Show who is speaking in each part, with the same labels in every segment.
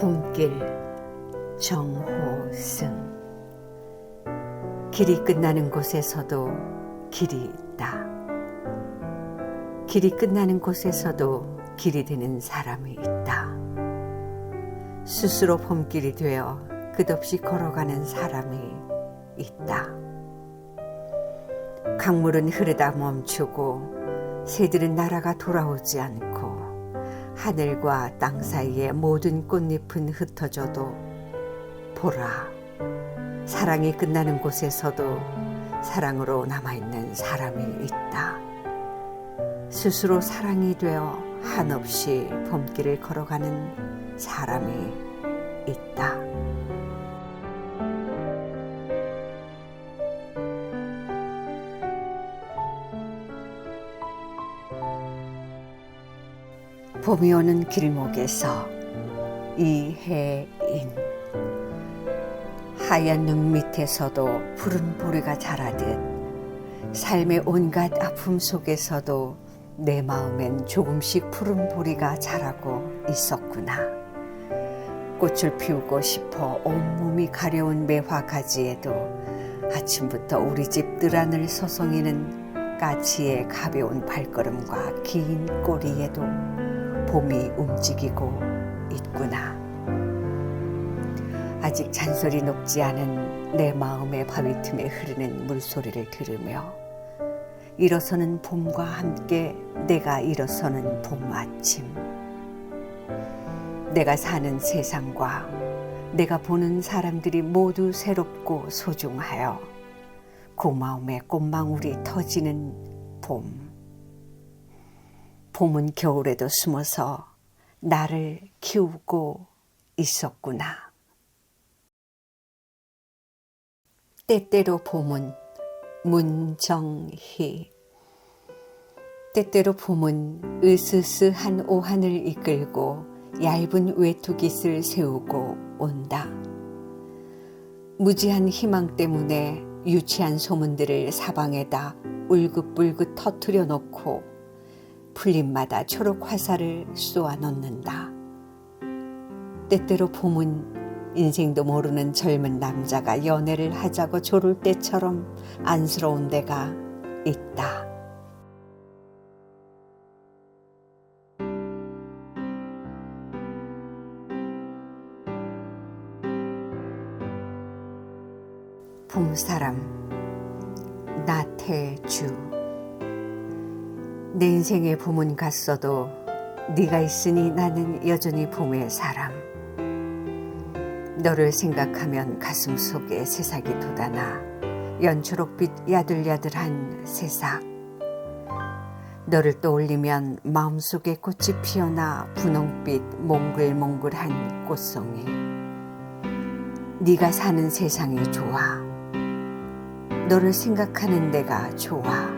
Speaker 1: 봄길 정호승 길이 끝나는 곳에서도 길이 있다. 길이 끝나는 곳에서도 길이 되는 사람이 있다. 스스로 봄길이 되어 끝없이 걸어가는 사람이 있다. 강물은 흐르다 멈추고 새들은 날아가 돌아오지 않고 하늘과 땅 사이에 모든 꽃잎은 흩어져도 보라 사랑이 끝나는 곳에서도 사랑으로 남아있는 사람이 있다. 스스로 사랑이 되어 한없이 봄길을 걸어가는 사람이 있다. 봄이 오는 길목에서 이해인 하얀 눈 밑에서도 푸른 보리가 자라듯 삶의 온갖 아픔 속에서도 내 마음엔 조금씩 푸른 보리가 자라고 있었구나. 꽃을 피우고 싶어 온몸이 가려운 매화 가지에도 아침부터 우리 집 뜰안을 서성이는 까치의 가벼운 발걸음과 긴 꼬리에도 봄이 움직이고 있구나. 아직 잔소리 녹지 않은 내 마음의 바위 틈에 흐르는 물소리를 들으며 일어서는 봄과 함께 내가 일어서는 봄 아침. 내가 사는 세상과 내가 보는 사람들이 모두 새롭고 소중하여 고마움의 꽃망울이 터지는 봄. 봄은 겨울에도 숨어서 나를 키우고 있었구나. 때때로 봄은 문정희. 때때로 봄은 으스스한 오한을 이끌고 얇은 외투깃을 세우고 온다. 무지한 희망 때문에 유치한 소문들을 사방에다 울긋불긋 터트려 놓고 풀잎마다 초록 화살을 쏘아 넣는다. 때때로 봄은 인생도 모르는 젊은 남자가 연애를 하자고 조를 때처럼 안쓰러운 데가 있다. 봄사람 나태주 내 인생의 봄은 갔어도 네가 있으니 나는 여전히 봄의 사람. 너를 생각하면 가슴 속에 새싹이 돋아나 연초록빛 야들야들한 새싹. 너를 떠올리면 마음속에 꽃이 피어나 분홍빛 몽글몽글한 꽃송이. 네가 사는 세상이 좋아. 너를 생각하는 내가 좋아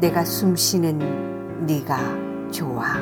Speaker 1: 내가 숨쉬는 네가 좋아